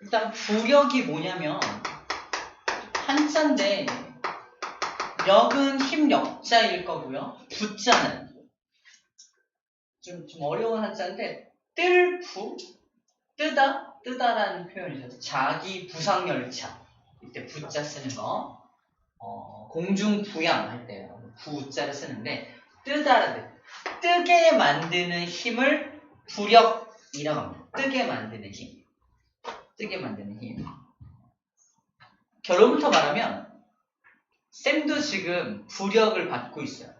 일단 부력이 뭐냐면 한자인데 역은 힘 역자일 거고요. 부자는 좀, 좀 어려운 한자인데 뜰부 뜨다 뜨다라는 표현이죠. 자기 부상열차 이때 부자 쓰는 거 어, 공중 부양 할 때 부자를 쓰는데 뜨다라는 뜨게 만드는 힘을 부력이라고 합니다. 뜨게 만드는 힘. 뜨게 만드는 힘. 결론부터 말하면 쌤도 지금 부력을 받고 있어요.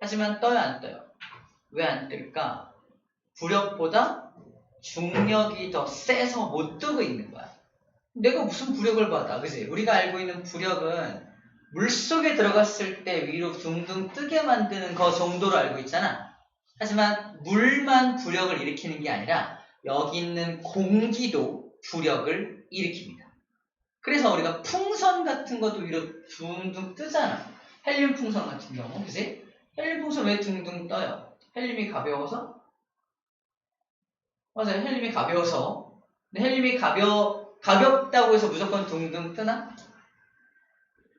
하지만 떠요 안 떠요? 왜 안 뜰까? 부력보다 중력이 더 세서 못 뜨고 있는 거야. 내가 무슨 부력을 받아? 그지? 우리가 알고 있는 부력은 물 속에 들어갔을 때 위로 둥둥 뜨게 만드는 거 정도로 알고 있잖아. 하지만 물만 부력을 일으키는 게 아니라 여기 있는 공기도 부력을 일으킵니다. 그래서 우리가 풍선 같은 것도 위로 둥둥 뜨잖아. 헬륨 풍선 같은 경우, 그지? 헬륨 풍선 왜 둥둥 떠요? 헬륨이 가벼워서? 맞아요. 헬륨이 가벼워서. 근데 헬륨이 가벼, 가볍다고 해서 무조건 둥둥 뜨나?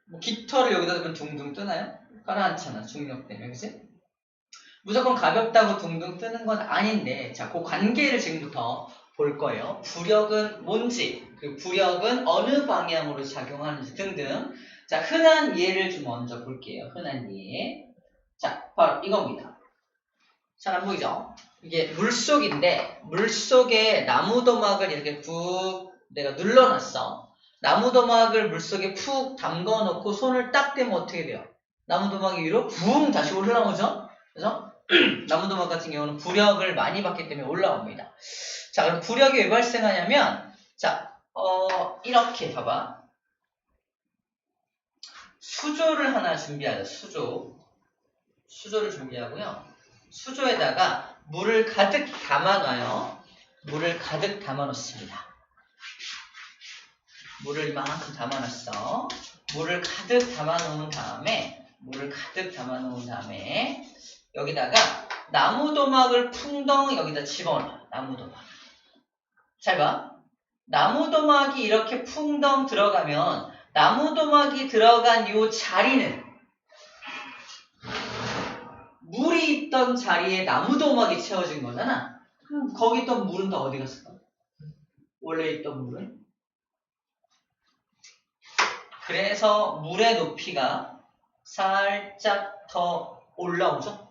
뭐 깃털을 여기다 두면 둥둥 뜨나요? 가라앉잖아. 중력 때문에. 그지? 무조건 가볍다고 둥둥 뜨는 건 아닌데, 자, 그 관계를 지금부터 볼 거예요. 부력은 뭔지, 그 부력은 어느 방향으로 작용하는지 등등. 자, 흔한 예를 좀 먼저 볼게요. 흔한 예. 자, 바로 이겁니다. 잘 안 보이죠? 이게 물속인데, 물속에 나무 도막을 이렇게 푹 내가 눌러놨어. 나무 도막을 물속에 푹 담궈 놓고 손을 딱 대면 어떻게 돼요? 나무 도막이 위로 붕 다시 올라오죠? 그래서 나무도막 같은 경우는 부력을 많이 받기 때문에 올라옵니다. 자, 그럼 부력이 왜 발생하냐면, 자, 어, 이렇게 봐봐. 수조를 하나 준비하자, 수조. 수조를 준비하고요. 수조에다가 물을 가득 담아놔요. 물을 가득 담아놓습니다. 물을 이만큼 담아놨어. 물을 가득 담아놓은 다음에, 물을 가득 담아놓은 다음에, 여기다가 나무도막을 풍덩 여기다 집어넣어. 나무도막. 잘 봐. 나무도막이 이렇게 풍덩 들어가면 나무도막이 들어간 이 자리는 물이 있던 자리에 나무도막이 채워진 거잖아. 그럼 거기 있던 물은 다 어디 갔을까? 원래 있던 물은? 그래서 물의 높이가 살짝 더 올라오죠?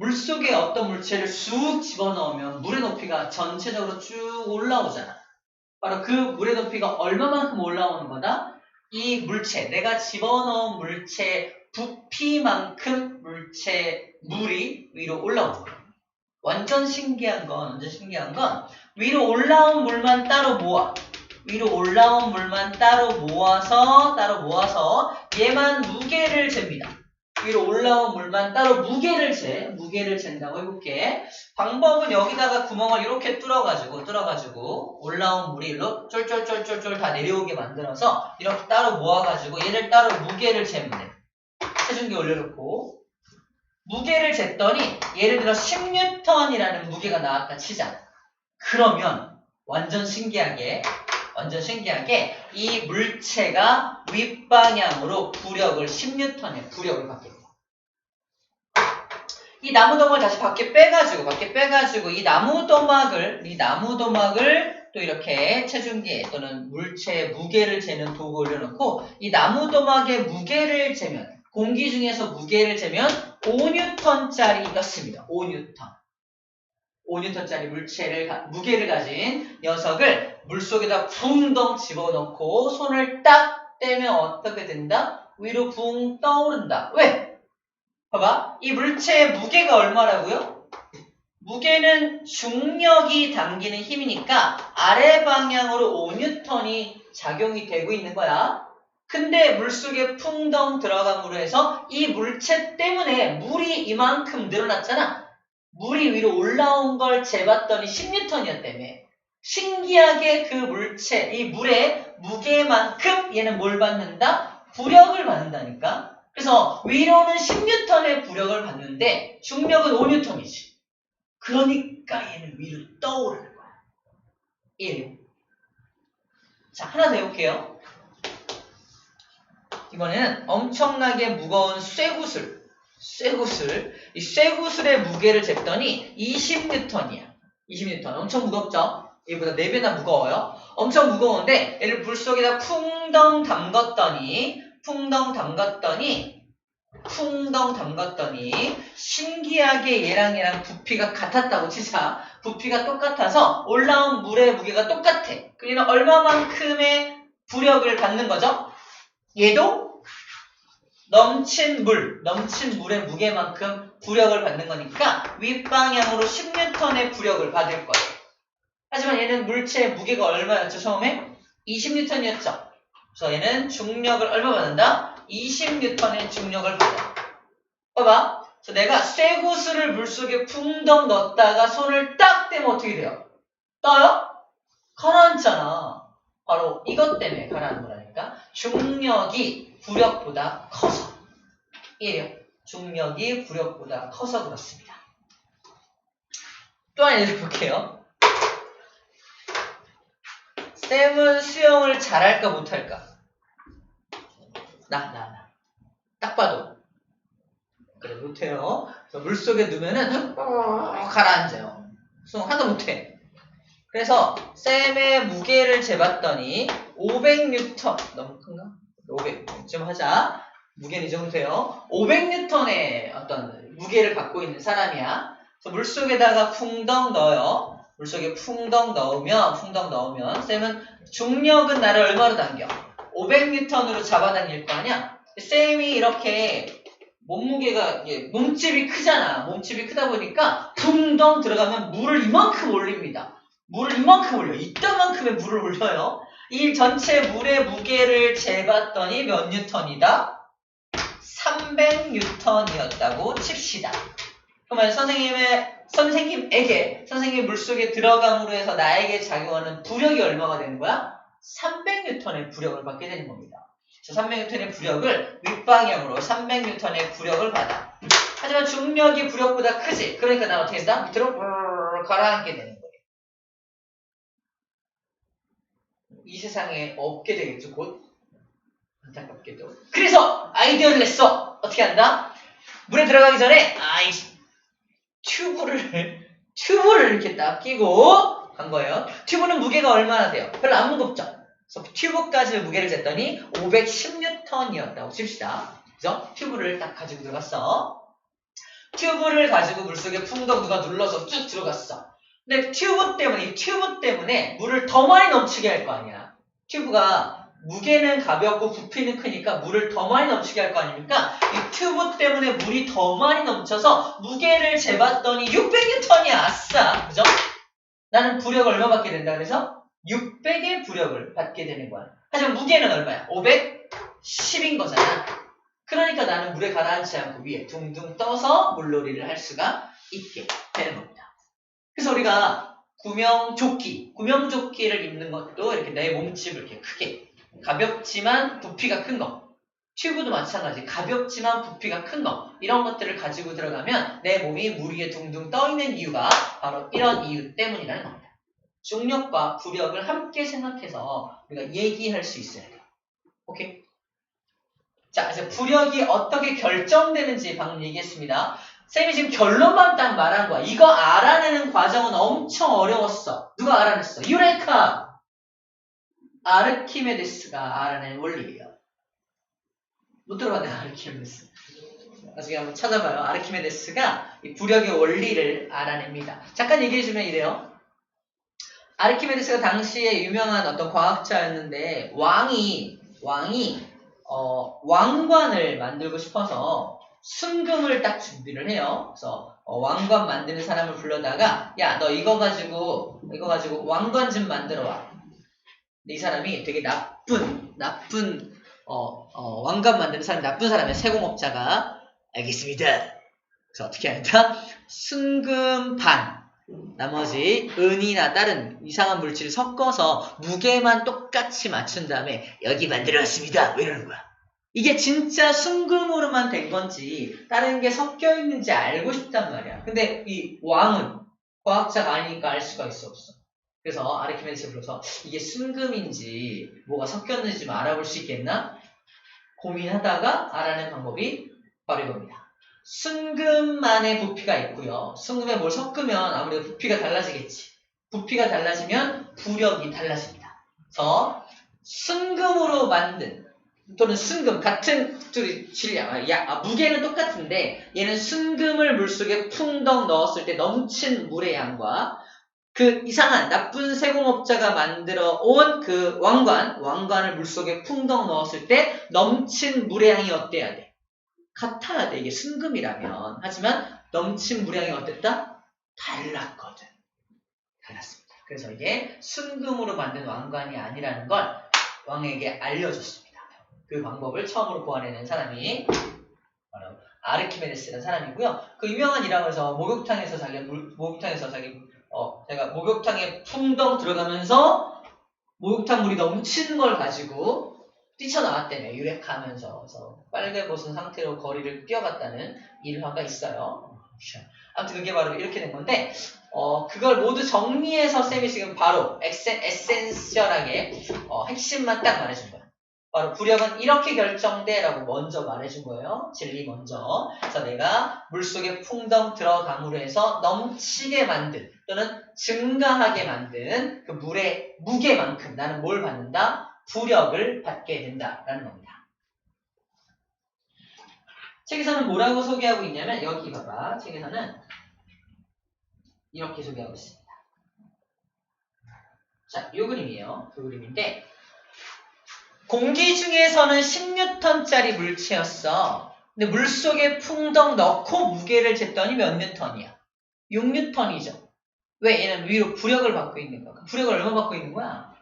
물 속에 어떤 물체를 쑥 집어넣으면 물의 높이가 전체적으로 쭉 올라오잖아. 바로 그 물의 높이가 얼마만큼 올라오는 거다? 이 물체, 내가 집어넣은 물체 부피만큼 물체, 물이 위로 올라오는 거야. 완전 신기한 건, 완전 신기한 건 위로 올라온 물만 따로 모아. 위로 올라온 물만 따로 모아서, 따로 모아서 얘만 무게를 잽니다. 위로 올라온 물만 따로 무게를 재, 무게를 잰다고 해볼게. 방법은 여기다가 구멍을 이렇게 뚫어가지고, 뚫어가지고, 올라온 물이 일로 쫄쫄쫄쫄쫄 다 내려오게 만들어서, 이렇게 따로 모아가지고, 얘를 따로 무게를 재면 돼. 체중계 올려놓고, 무게를 쟀더니, 예를 들어 10N이라는 무게가 나왔다 치자. 그러면, 완전 신기하게, 완전 신기하게 이 물체가 윗방향으로 부력을 10N의 부력을 받게 돼요. 이 나무도막을 다시 밖에 빼가지고 밖에 빼가지고 이 나무도막을 이 나무도막을 또 이렇게 체중계 또는 물체 무게를 재는 도구 올려놓고 이 나무도막의 무게를 재면 공기 중에서 무게를 재면 5N짜리였습니다. 5N. 5N짜리 물체를 무게를 가진 녀석을 물속에다 붕덩 집어넣고 손을 딱 떼면 어떻게 된다? 위로 붕 떠오른다. 왜? 봐봐. 이 물체의 무게가 얼마라고요? 무게는 중력이 당기는 힘이니까 아래 방향으로 5N이 작용이 되고 있는 거야. 근데 물속에 풍덩 들어감으로 해서 이 물체 때문에 물이 이만큼 늘어났잖아. 물이 위로 올라온 걸 재봤더니 10N이었다며. 신기하게 그 물체, 이 물의 무게만큼 얘는 뭘 받는다? 부력을 받는다니까. 그래서 위로는 10N의 부력을 받는데 중력은 5N이지. 그러니까 얘는 위로 떠오르는 거야. 1. 자, 하나 더 해볼게요. 이번에는 엄청나게 무거운 쇠구슬. 쇠구슬. 이 쇠구슬의 무게를 쟀더니 20N이야. 20N. 엄청 무겁죠? 얘보다 4배나 무거워요. 엄청 무거운데 얘를 물속에다 쿵덩 담갔더니 쿵덩 담갔더니 쿵덩 담갔더니 신기하게 얘랑 얘랑 부피가 같았다고 치자. 부피가 똑같아서 올라온 물의 무게가 똑같아. 그러면 얼마만큼의 부력을 받는 거죠? 얘도 넘친 물, 넘친 물의 무게만큼 부력을 받는 거니까 윗방향으로 10N의 부력을 받을 거예요. 하지만 얘는 물체의 무게가 얼마였죠, 처음에? 20N이었죠. 그래서 얘는 중력을 얼마 받는다? 20N의 중력을 받아. 봐봐. 그래서 내가 쇠구슬을 물속에 풍덩 넣었다가 손을 딱 떼면 어떻게 돼요? 떠요? 가라앉잖아. 바로 이것 때문에 가라앉는 거라니까. 중력이 부력보다 커서. 이래요. 중력이 부력보다 커서 그렇습니다. 또 하나 예를 볼게요. 쌤은 수영을 잘할까 못할까? 나, 나, 나. 딱 봐도. 그래, 못해요. 물속에 넣으면은, 가라앉아요. 수영 하나도 못해. 그래서, 쌤의 무게를 재봤더니, 500N, 너무 큰가? 500쯤 하자. 무게는 이 정도 돼요. 500N의 어떤 무게를 갖고 있는 사람이야. 그래서 물속에다가 풍덩 넣어요. 물속에 풍덩 넣으면, 풍덩 넣으면, 쌤은 중력은 나를 얼마로 당겨? 500N으로 잡아당길 거 아니야? 쌤이 이렇게 몸무게가, 몸집이 크잖아. 몸집이 크다 보니까 둥덩 들어가면 물을 이만큼 올립니다. 물을 이만큼 올려. 이따만큼의 물을 올려요. 이 전체 물의 무게를 재봤더니 몇 뉴턴이다? 300뉴턴이었다고 칩시다. 그러면 선생님의 선생님에게 선생님 물속에 들어감으로 해서 나에게 작용하는 부력이 얼마가 되는 거야? 300뉴턴의 부력을 받게 되는 겁니다. 그래서 300뉴턴의 부력을 윗방향으로 300뉴턴의 부력을 받아. 하지만 중력이 부력보다 크지. 그러니까 난 어떻게 된다? 밑으로 가라앉게 되는 거예요. 이 세상에 없게 되겠죠, 곧. 안타깝게도. 그래서 아이디어를 냈어. 어떻게 한다? 물에 들어가기 전에 아이 튜브를 튜브를 이렇게 딱 끼고 간 거예요. 튜브는 무게가 얼마나 돼요? 별로 안 무겁죠. 그래서 튜브까지 무게를 쟀더니 510N이었다고 칩시다. 그죠? 튜브를 딱 가지고 들어갔어. 튜브를 가지고 물속에 풍덩 누가 눌러서 쭉 들어갔어. 근데 튜브 때문에 이 튜브 때문에 물을 더 많이 넘치게 할 거 아니야. 튜브가 무게는 가볍고 부피는 크니까 물을 더 많이 넘치게 할 거 아닙니까? 이 튜브 때문에 물이 더 많이 넘쳐서 무게를 재봤더니 600N이야. 아싸. 그죠? 나는 부력을 얼마 받게 된다 그래서 600의 부력을 받게 되는 거야. 하지만 무게는 얼마야? 510인 거잖아. 그러니까 나는 물에 가라앉지 않고 위에 둥둥 떠서 물놀이를 할 수가 있게 되는 겁니다. 그래서 우리가 구명조끼, 구명조끼를 입는 것도 이렇게 내 몸집을 이렇게 크게 가볍지만 부피가 큰 거. 튜브도 마찬가지. 가볍지만 부피가 큰 거. 이런 것들을 가지고 들어가면 내 몸이 물 위에 둥둥 떠 있는 이유가 바로 이런 이유 때문이라는 겁니다. 중력과 부력을 함께 생각해서 우리가 얘기할 수 있어야 돼요. 오케이? 자, 이제 부력이 어떻게 결정되는지 방금 얘기했습니다. 쌤이 지금 결론만 딱 말한 거야. 이거 알아내는 과정은 엄청 어려웠어. 누가 알아냈어? 유레카! 아르키메데스가 알아낸 원리예요. 못 들어봤네, 아르키메데스. 나중에 한번 찾아봐요. 아르키메데스가 이 부력의 원리를 알아냅니다. 잠깐 얘기해주면 이래요. 아르키메데스가 당시에 유명한 어떤 과학자였는데 왕이 왕이 어, 왕관을 만들고 싶어서 순금을 딱 준비를 해요. 그래서 어, 왕관 만드는 사람을 불러다가 야 너 이거 가지고 이거 가지고 왕관 좀 만들어 와. 이 사람이 되게 나쁜 나쁜 어, 어, 왕관 만드는 사람이 나쁜 사람이야 세공업자가 알겠습니다. 그래서 어떻게 한다? 순금 반 나머지 은이나 다른 이상한 물질을 섞어서 무게만 똑같이 맞춘 다음에 여기 만들어 왔습니다. 왜 이러는 거야? 이게 진짜 순금으로만 된 건지 다른 게 섞여 있는지 알고 싶단 말이야. 근데 이 왕은 과학자가 아니니까 알 수가 있어 없어. 그래서 아르키메데스를 불러서 이게 순금인지 뭐가 섞였는지 좀 알아볼 수 있겠나? 고민하다가 알아낸 방법이 바로 이겁니다. 순금만의 부피가 있고요. 순금에 뭘 섞으면 아무래도 부피가 달라지겠지. 부피가 달라지면 부력이 달라집니다. 그래서 순금으로 만든 또는 순금 같은 둘이 질량 아, 야, 아, 무게는 똑같은데 얘는 순금을 물속에 풍덩 넣었을 때 넘친 물의 양과 그 이상한 나쁜 세공업자가 만들어 온 그 왕관 왕관을 물속에 풍덩 넣었을 때 넘친 물의 양이 어때야 돼? 같아야 돼 이게 순금이라면 하지만 넘친 물의 양이 어땠다? 달랐거든 달랐습니다 그래서 이게 순금으로 만든 왕관이 아니라는 걸 왕에게 알려줬습니다 그 방법을 처음으로 구하내는 사람이 바로 아르키메데스라는 사람이고요. 그 유명한 일화에서 목욕탕에서 자기 물, 목욕탕에서 자기 어 제가 목욕탕에 풍덩 들어가면서 목욕탕 물이 넘치는 걸 가지고 뛰쳐나왔다며 유력하면서 그래서 빨개 벗은 상태로 거리를 뛰어갔다는 일화가 있어요. 아무튼 그게 바로 이렇게 된 건데 어 그걸 모두 정리해서 쌤이 지금 바로 에센, 에센셜하게 어, 핵심만 딱 말해준 거야. 바로 부력은 이렇게 결정돼라고 먼저 말해준 거예요. 진리 먼저. 그래서 내가 물속에 풍덩 들어감으로 해서 넘치게 만든 또는 증가하게 만든 그 물의 무게만큼 나는 뭘 받는다? 부력을 받게 된다라는 겁니다. 책에서는 뭐라고 소개하고 있냐면 여기 봐봐. 책에서는 이렇게 소개하고 있습니다. 자, 이 그림이에요. 그 그림인데 공기 중에서는 10뉴턴짜리 물체였어. 근데 물 속에 풍덩 넣고 무게를 쟀더니 몇 뉴턴이야? 6뉴턴이죠. 왜? 얘는 위로 부력을 받고 있는 거야. 그 부력을 얼마 받고 있는 거야?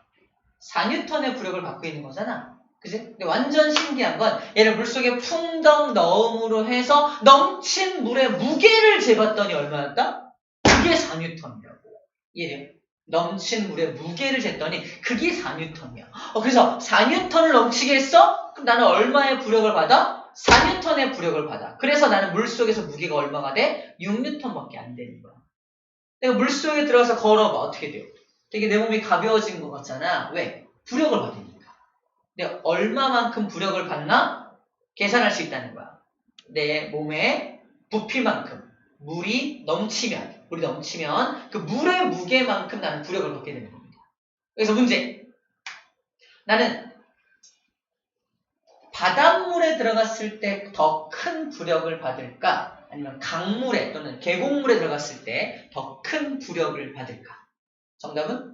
4뉴턴의 부력을 받고 있는 거잖아. 그지? 근데 완전 신기한 건 얘를 물속에 풍덩 넣음으로 해서 넘친 물의 무게를 재봤더니 얼마였다? 그게 4뉴턴이라고. 이해돼요? 넘친 물의 무게를 쟀더니 그게 4뉴턴이야. 어, 그래서 4뉴턴을 넘치게 했어? 그럼 나는 얼마의 부력을 받아? 4뉴턴의 부력을 받아. 그래서 나는 물속에서 무게가 얼마가 돼? 6뉴턴밖에 안 되는 거야. 내가 물속에 들어가서 걸어봐. 어떻게 돼요? 되게 내 몸이 가벼워진 것 같잖아. 왜? 부력을 받으니까. 내가 얼마만큼 부력을 받나? 계산할 수 있다는 거야. 내 몸의 부피만큼 물이 넘치면 물이 넘치면 그 물의 무게만큼 나는 부력을 받게 되는 겁니다. 그래서 문제. 나는 바닷물에 들어갔을 때 더 큰 부력을 받을까? 아니면 강물에 또는 계곡물에 들어갔을 때 더 큰 부력을 받을까? 정답은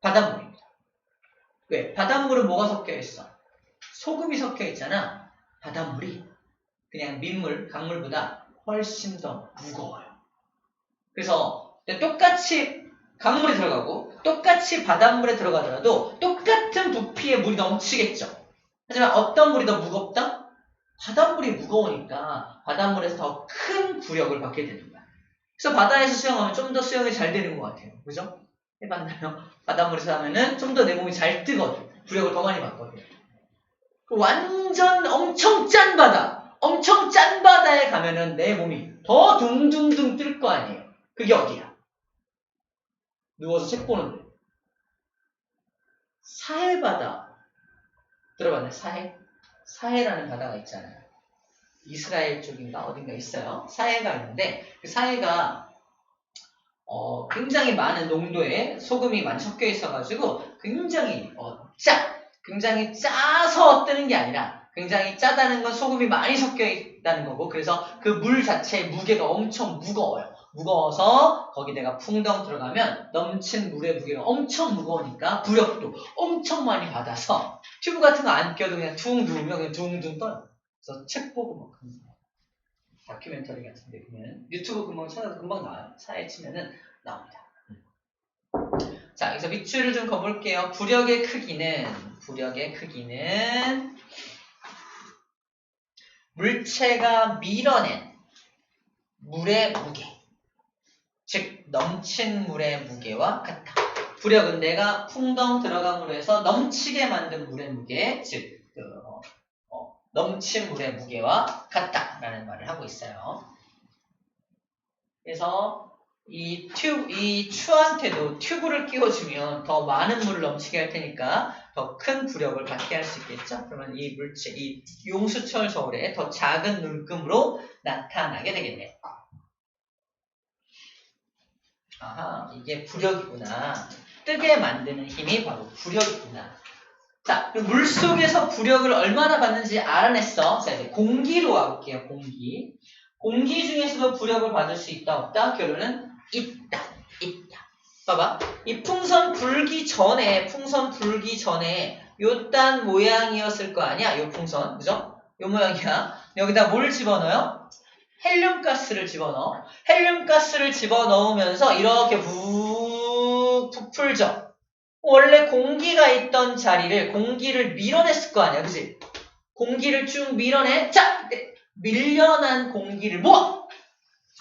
바닷물입니다. 왜? 바닷물은 뭐가 섞여 있어? 소금이 섞여 있잖아. 바닷물이 그냥 민물, 강물보다 훨씬 더 무거워요. 그래서 똑같이 강물에 들어가고 똑같이 바닷물에 들어가더라도 똑같은 부피의 물이 넘치겠죠. 하지만 어떤 물이 더 무겁다? 바닷물이 무거우니까 바닷물에서 더 큰 부력을 받게 되는 거야. 그래서 바다에서 수영하면 좀 더 수영이 잘 되는 것 같아요. 그죠? 해봤나요? 바닷물에서 하면은 좀 더 내 몸이 잘 뜨거든. 부력을 더 많이 받거든. 완전 엄청 짠 바다, 엄청 짠 바다에 가면은 내 몸이 더 둥둥둥 뜰 거 아니에요. 그게 어디야? 누워서 책 보는데. 사해바다. 들어봤나요? 사해? 사해라는 바다가 있잖아요. 이스라엘 쪽인가 어딘가 있어요. 사해가 있는데 그 사해가 어, 굉장히 많은 농도의 소금이 많이 섞여 있어가지고 굉장히 어, 짜! 굉장히 짜서 뜨는 게 아니라 굉장히 짜다는 건 소금이 많이 섞여 있다는 거고 그래서 그 물 자체의 무게가 엄청 무거워요. 무거워서 거기 내가 풍덩 들어가면 넘친 물의 무게가 엄청 무거우니까 부력도 엄청 많이 받아서 튜브 같은 거 안 껴도 그냥 둥 누우면 그냥 둥둥 떠요. 그래서 책 보고 막. 다큐멘터리 같은데 그러면 유튜브 금방 찾아도 금방 나와요. 사에 치면은 나옵니다. 자, 여기서 밑줄을 좀 그어볼게요. 부력의 크기는 부력의 크기는 물체가 밀어낸 물의 무게 즉 넘친 물의 무게와 같다. 부력은 내가 풍덩 들어감으로 해서 넘치게 만든 물의 무게 즉 그, 어, 어, 넘친 물의 무게와 같다라는 말을 하고 있어요. 그래서 이 튜브, 이 추한테도 튜브를 끼워주면 더 많은 물을 넘치게 할 테니까 더 큰 부력을 받게 할 수 있겠죠? 그러면 이 물체, 이 용수철 저울에 더 작은 눈금으로 나타나게 되겠네요. 아하, 이게 부력이구나. 뜨게 만드는 힘이 바로 부력이구나. 자, 그럼 물 속에서 부력을 얼마나 받는지 알아냈어. 자, 이제 공기로 가볼게요, 공기. 공기 중에서도 부력을 받을 수 있다, 없다? 결론은 있다. 봐봐. 이 풍선 불기 전에, 풍선 불기 전에 요딴 모양이었을 거 아니야? 요 풍선, 그죠? 요 모양이야. 여기다 뭘 집어넣어요? 헬륨 가스를 집어넣어. 헬륨 가스를 집어넣으면서 이렇게 푹 부풀죠. 원래 공기가 있던 자리를 공기를 밀어냈을 거 아니야, 그지? 공기를 쭉 밀어내. 자, 밀려난 공기를 모아.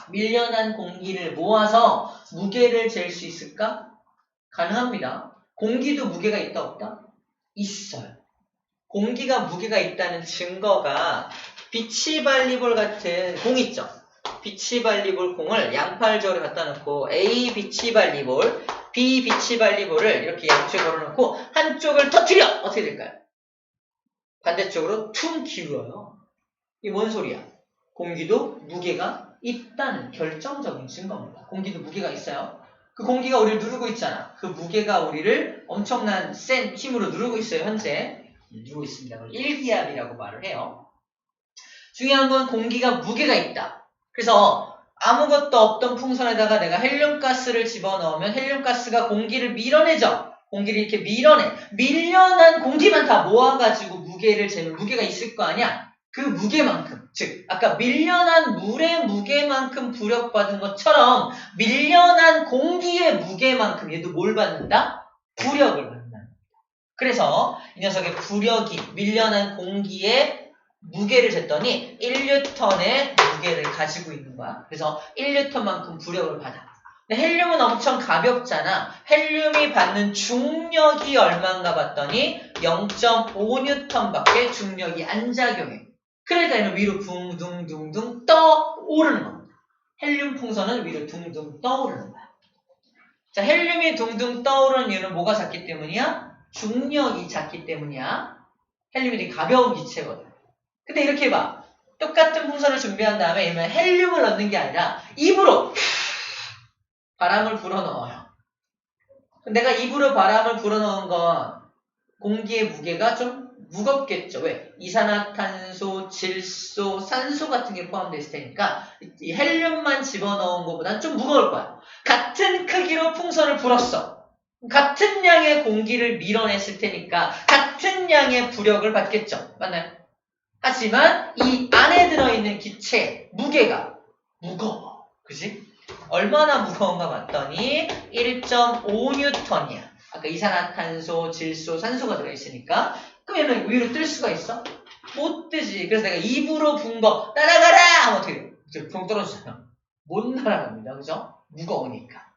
밀려난 공기를 모아서 무게를 잴 수 있을까? 가능합니다. 공기도 무게가 있다 없다? 있어요. 공기가 무게가 있다는 증거가 비치 발리볼 같은 공 있죠? 비치 발리볼 공을 양팔절에 갖다 놓고 A 비치 발리볼, B 비치 발리볼을 이렇게 양쪽에 걸어놓고 한쪽을 터트려! 어떻게 될까요? 반대쪽으로 퉁 기울어요. 이뭔 소리야? 공기도 무게가 있다는 결정적인 증거입니다. 공기도 무게가 있어요. 그 공기가 우리를 누르고 있잖아. 그 무게가 우리를 엄청난 센 힘으로 누르고 있어요, 현재. 누르고 있습니다. 일기압이라고 말을 해요. 중요한 건 공기가 무게가 있다. 그래서 아무것도 없던 풍선에다가 내가 헬륨가스를 집어넣으면 헬륨가스가 공기를 밀어내죠. 공기를 이렇게 밀어내. 밀려난 공기만 다 모아가지고 무게를 재면 무게가 있을 거 아니야? 그 무게만큼, 즉, 아까 밀려난 물의 무게만큼 부력받은 것처럼 밀려난 공기의 무게만큼 얘도 뭘 받는다? 부력을 받는다. 그래서 이 녀석의 부력이 밀려난 공기의 무게를 쟀더니 1뉴턴의 무게를 가지고 있는 거야. 그래서 1뉴턴만큼 부력을 받아. 근데 헬륨은 엄청 가볍잖아. 헬륨이 받는 중력이 얼마인가 봤더니 0.5뉴턴밖에 중력이 안 작용해. 그러니까 얘는 위로 둥둥둥둥 떠오르는 겁니다. 헬륨 풍선은 위로 둥둥 떠오르는 거야. 자, 헬륨이 둥둥 떠오르는 이유는 뭐가 작기 때문이야? 중력이 작기 때문이야. 헬륨이 되게 가벼운 기체거든. 근데 이렇게 해봐. 똑같은 풍선을 준비한 다음에 이면 헬륨을 넣는 게 아니라 입으로 바람을 불어넣어요. 내가 입으로 바람을 불어넣은 건 공기의 무게가 좀 무겁겠죠. 왜? 이산화탄소, 질소, 산소 같은 게 포함되어 있을 테니까 이 헬륨만 집어넣은 것보다는 좀 무거울 거야. 같은 크기로 풍선을 불었어. 같은 양의 공기를 밀어냈을 테니까 같은 양의 부력을 받겠죠. 맞나요? 하지만 이 안에 들어있는 기체 무게가 무거워. 그지? 얼마나 무거운가 봤더니 1.5뉴턴이야. 아까 이산화탄소, 질소, 산소가 들어있으니까 그럼 얘는 위로 뜰 수가 있어? 못 뜨지. 그래서 내가 입으로 분거 날아가라 하면 어떻게 돼? 이제 붕 떨어지잖아. 못 날아갑니다. 그죠? 무거우니까.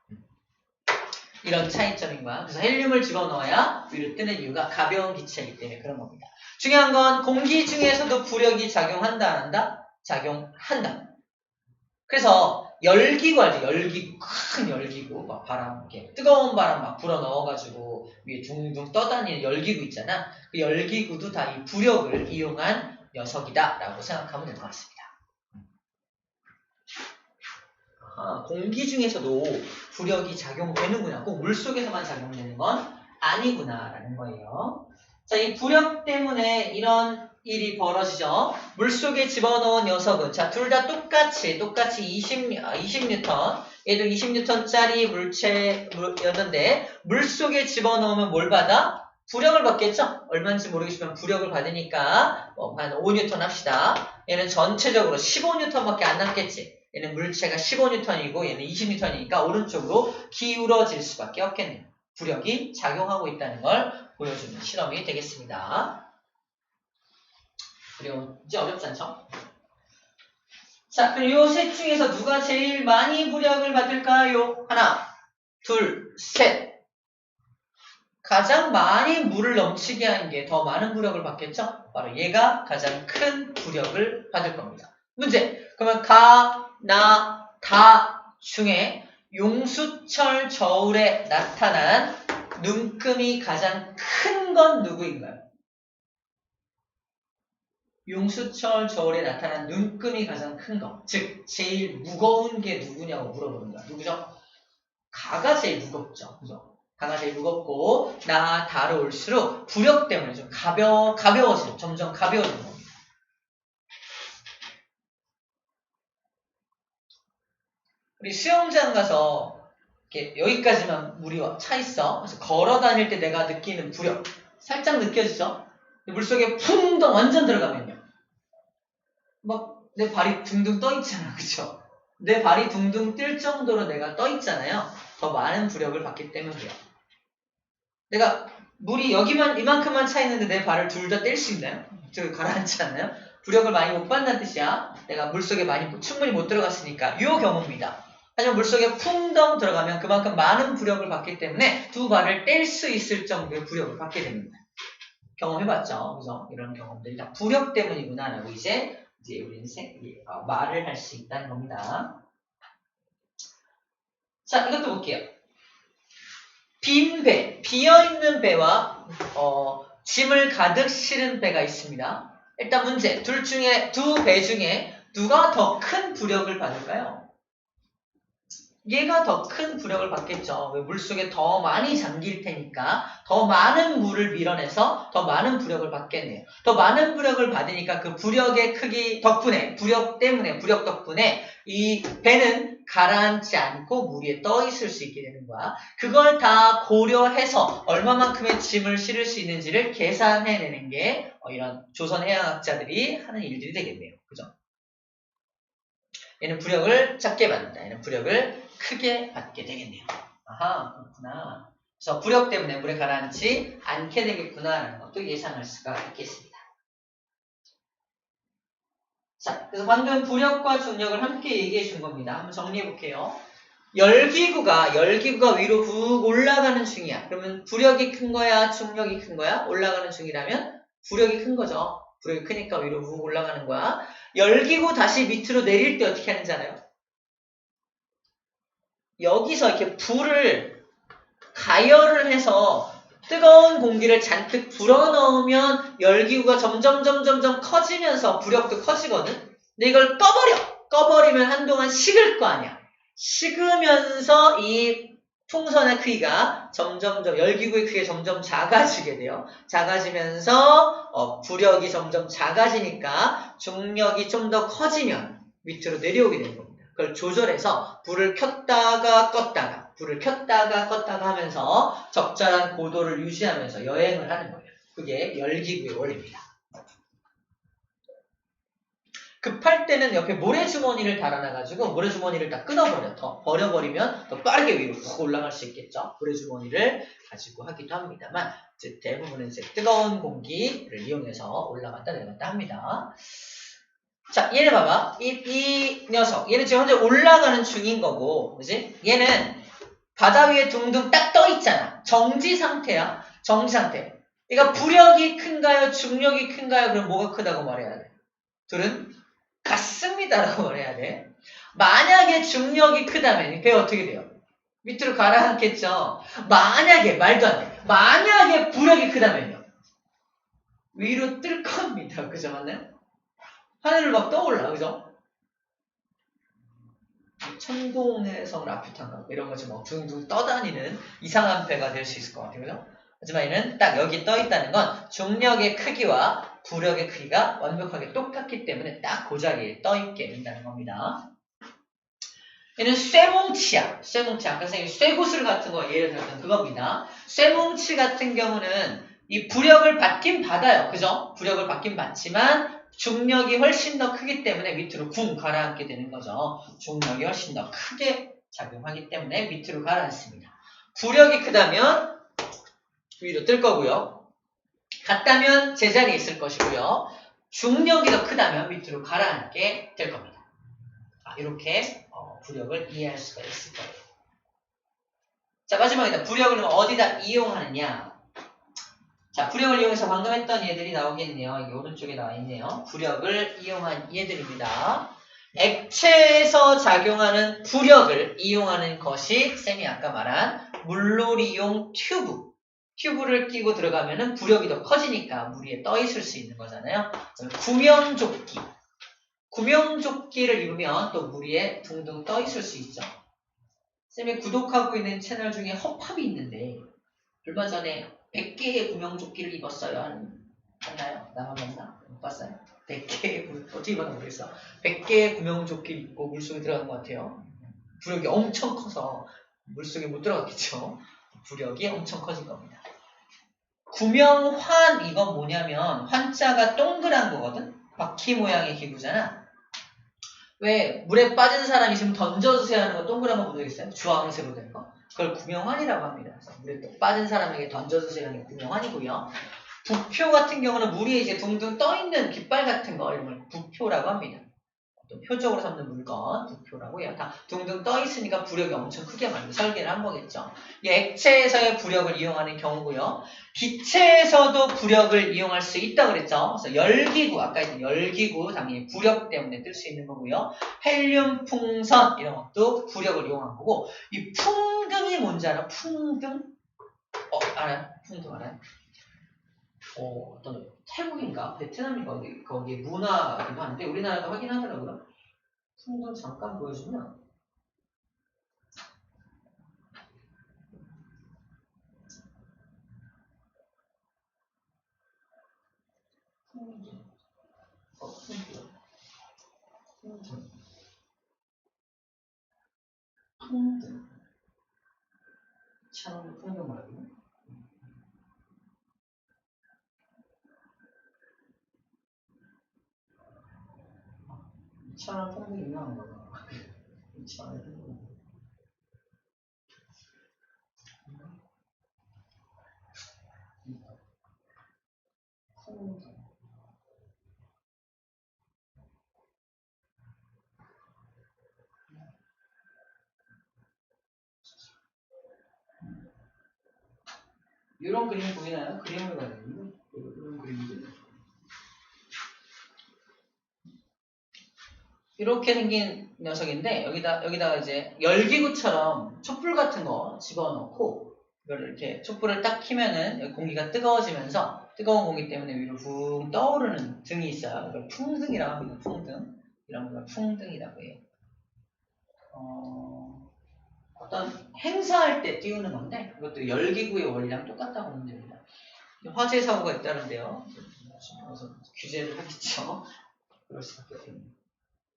이런 차이점인 거야. 그래서 헬륨을 집어넣어야 위로 뜨는 이유가 가벼운 기체이기 때문에 그런 겁니다. 중요한 건 공기 중에서도 부력이 작용한다 안 한다? 작용한다. 그래서 열기구 알지? 열기구, 큰 열기구, 막 바람, 이렇게 뜨거운 바람 막 불어 넣어가지고 위에 둥둥 떠다니는 열기구 있잖아. 그 열기구도 다 이 부력을 이용한 녀석이다라고 생각하면 될 것 같습니다. 아, 공기 중에서도 부력이 작용되는구나. 꼭 물 속에서만 작용되는 건 아니구나라는 거예요. 자, 이 부력 때문에 이런 일이 벌어지죠. 물속에 집어넣은 녀석은 자, 둘 다 똑같이 똑같이 20, 20뉴턴 얘도 20뉴턴짜리 물체였는데 물속에 집어넣으면 뭘 받아? 부력을 받겠죠? 얼마인지 모르겠지만 부력을 받으니까 뭐 한 5뉴턴 합시다. 얘는 전체적으로 15뉴턴밖에 안 남겠지. 얘는 물체가 15뉴턴이고 얘는 20뉴턴이니까 오른쪽으로 기울어질 수밖에 없겠네요. 부력이 작용하고 있다는 걸 보여주는 실험이 되겠습니다. 그리고 이제 어렵지 않죠? 자, 그럼 요 셋 중에서 누가 제일 많이 부력을 받을까요? 하나, 둘, 셋. 가장 많이 물을 넘치게 한 게 더 많은 부력을 받겠죠? 바로 얘가 가장 큰 부력을 받을 겁니다. 문제. 그러면 가, 나, 다 중에 용수철 저울에 나타난 눈금이 가장 큰 건 누구인가요? 용수철 저울에 나타난 눈금이 가장 큰 거. 즉, 제일 무거운 게 누구냐고 물어보는 거야. 누구죠? 가가 제일 무겁죠. 그죠? 가가 제일 무겁고, 나 다뤄올수록 부력 때문에 좀 가벼, 가벼워지는, 점점 가벼워지는 겁니다. 우리 수영장 가서 이렇게 여기까지만 물이 와- 차 있어. 그래서 걸어 다닐 때 내가 느끼는 부력 살짝 느껴지죠? 물속에 풍덩 완전 들어가면요. 막내 발이 둥둥 떠 있잖아. 그쵸? 내 발이 둥둥 뜰 정도로 내가 떠 있잖아요. 더 많은 부력을 받기 때문이에요. 내가 물이 여기만 이만큼만 차 있는데 내 발을 둘 다 뗄 수 있나요? 저기 가라앉지 않나요? 부력을 많이 못 받는 뜻이야. 내가 물속에 많이 충분히 못 들어갔으니까 요 경우입니다. 하지만 물속에 풍덩 들어가면 그만큼 많은 부력을 받기 때문에 두 발을 뗄 수 있을 정도의 부력을 받게 됩니다. 경험해봤죠? 그래서 이런 경험들이 다 부력 때문이구나라고 이제 이제 우리는 생- 이, 어, 말을 할 수 있다는 겁니다. 자, 이것도 볼게요. 빈 배, 비어있는 배와 어, 짐을 가득 실은 배가 있습니다. 일단 문제, 둘 중에 두 배 중에 누가 더 큰 부력을 받을까요? 얘가 더 큰 부력을 받겠죠. 왜 물속에 더 많이 잠길 테니까 더 많은 물을 밀어내서 더 많은 부력을 받겠네요. 더 많은 부력을 받으니까 그 부력의 크기 덕분에 부력 때문에 부력 덕분에 이 배는 가라앉지 않고 물 위에 떠 있을 수 있게 되는 거야. 그걸 다 고려해서 얼마만큼의 짐을 실을 수 있는지를 계산해내는 게 어, 이런 조선 해양학자들이 하는 일들이 되겠네요. 그죠? 얘는 부력을 작게 받는다. 얘는 부력을 크게 받게 되겠네요. 아하, 그렇구나. 그래서 부력 때문에 물에 가라앉지 않게 되겠구나라는 것도 예상할 수가 있겠습니다. 자, 그래서 방금 부력과 중력을 함께 얘기해 준 겁니다. 한번 정리해 볼게요. 열기구가 열기구가 위로 훅 올라가는 중이야. 그러면 부력이 큰 거야, 중력이 큰 거야? 올라가는 중이라면 부력이 큰 거죠. 부력이 크니까 위로 훅 올라가는 거야. 열기구 다시 밑으로 내릴 때 어떻게 하는지 알아요? 여기서 이렇게 불을 가열을 해서 뜨거운 공기를 잔뜩 불어넣으면 열기구가 점점 점점점 커지면서 부력도 커지거든. 근데 이걸 꺼버려. 꺼버리면 한동안 식을 거 아니야. 식으면서 이 풍선의 크기가 점점점 열기구의 크기가 점점 작아지게 돼요. 작아지면서 어, 부력이 점점 작아지니까 중력이 좀 더 커지면 밑으로 내려오게 되는 겁니다. 그걸 조절해서 불을 켰다가 껐다가 불을 켰다가 껐다가 하면서 적절한 고도를 유지하면서 여행을 하는 거예요. 그게 열기구의 원리입니다. 급할 때는 옆에 모래주머니를 달아놔가지고 모래주머니를 딱 끊어버려. 더 버려버리면 더 빠르게 위로 훅 올라갈 수 있겠죠. 모래주머니를 가지고 하기도 합니다만 대부분은 이제 뜨거운 공기를 이용해서 올라갔다 내려갔다 합니다. 자, 얘를 봐봐. 이, 이 녀석. 얘는 지금 현재 올라가는 중인 거고, 그지? 얘는 바다 위에 둥둥 딱 떠 있잖아. 정지 상태야. 정지 상태. 그러니까 부력이 큰가요? 중력이 큰가요? 그럼 뭐가 크다고 말해야 돼? 둘은 같습니다라고 말해야 돼. 만약에 중력이 크다면 배 어떻게 돼요? 밑으로 가라앉겠죠. 만약에 말도 안 돼. 만약에 부력이 크다면요. 위로 뜰 겁니다. 그죠? 맞나요? 하늘을 막 떠올라. 그죠? 천공에서 라퓨탄가 이런 거지 뭐 둥둥 떠다니는 이상한 배가 될 수 있을 것 같아요. 그죠? 하지만 얘는 딱 여기 떠 있다는 건 중력의 크기와 부력의 크기가 완벽하게 똑같기 때문에 딱그 자리에 떠 있게 된다는 겁니다. 얘는 쇠뭉치야. 쇠뭉치. 아까 선생님 쇠구슬 같은 거 예를 들었던 그겁니다. 쇠뭉치 같은 경우는 이 부력을 받긴 받아요. 그죠? 부력을 받긴 받지만 중력이 훨씬 더 크기 때문에 밑으로 쿵 가라앉게 되는 거죠. 중력이 훨씬 더 크게 작용하기 때문에 밑으로 가라앉습니다. 부력이 크다면 위로 뜰 거고요. 같다면 제자리에 있을 것이고요. 중력이 더 크다면 밑으로 가라앉게 될 겁니다. 아, 이렇게 어, 부력을 이해할 수가 있을 거예요. 자 마지막이다. 부력을 어디다 이용하느냐? 자 부력을 이용해서 방금 했던 얘들이 나오겠네요. 이게 오른쪽에 나와 있네요. 부력을 이용한 얘들입니다. 액체에서 작용하는 부력을 이용하는 것이 쌤이 아까 말한 물놀이용 튜브. 튜브를 끼고 들어가면은 부력이 더 커지니까 물 위에 떠 있을 수 있는 거잖아요. 구명조끼. 구명조끼를 입으면 또 물 위에 둥둥 떠 있을 수 있죠. 쌤이 구독하고 있는 채널 중에 허팝이 있는데 얼마 전에 100개의 구명조끼를 입었어요. 한, 봤나요? 나만 봤나? 못 봤어요. 100개의, 구- 어떻게 입었나 모르겠어. 100개의 구명조끼 입고 물속에 들어간 것 같아요. 부력이 엄청 커서 물속에 못 들어갔겠죠. 부력이 엄청 커진 겁니다. 구명환 이건 뭐냐면 환자가 동그란 거거든. 바퀴 모양의 기구잖아. 왜 물에 빠진 사람이 지금 던져주세요 하는 거 동그란 거 있어요? 주황색으로 된 거. 그걸 구명환이라고 합니다. 물에 또 빠진 사람에게 던져주세요 하는 게 구명환이고요. 부표 같은 경우는 물이 이제 둥둥 떠 있는 깃발 같은 걸 부표라고 합니다. 어떤 표적으로 삼는 물건 부표라고 해요. 다 둥둥 떠 있으니까 부력이 엄청 크게 만든 설계를 한 거겠죠. 이 액체에서의 부력을 이용하는 경우고요. 기체에서도 부력을 이용할 수 있다 그랬죠. 그래서 열기구 아까 했던 열기구 당연히 부력 때문에 뜰 수 있는 거고요. 헬륨 풍선 이런 것도 부력을 이용한 거고 이 풍등이 뭔지 알아? 풍등? 어 알아요? 풍등 알아요? 어, 어떤 태국인가 베트남인가 거기 거기 문화기도 한데 우리나라도 하긴 하더라고요. 풍등 잠깐 보여주면 풍등 어, 풍등 풍등 풍등 참 풍등 말이요. 풍등 유명한 거다. 이차는 풍등. 풍등. 이런 그림 보이나요? 그림을 되는데 이런 그림들 이렇게 생긴 녀석인데 여기다 여기다가 이제 열기구처럼 촛불 같은 거 집어넣고 이거를 이렇게 촛불을 딱 키면은 공기가 뜨거워지면서 뜨거운 공기 때문에 위로 붕 떠오르는 등이 있어요. 이걸 풍등이라고 합니다. 풍등 이런 걸 풍등이라고 해요. 어, 어떤 행사할 때 띄우는 건데 그것도 열기구의 원리랑 똑같다고 보면 됩니다. 화재 사고가 있다는데요. 그래서 규제를 하겠죠. 그럴 수밖에 없습니다.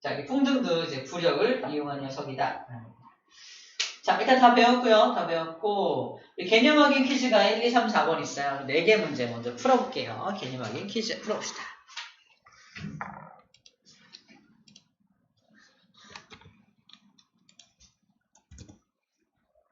자, 이 풍등도 이제 부력을 이용한 녀석이다. 자, 일단 다 배웠고요. 다 배웠고 이 개념 확인 퀴즈가 1, 2, 3, 4번 있어요. 4개 문제 먼저 풀어볼게요. 개념 확인 퀴즈 풀어봅시다.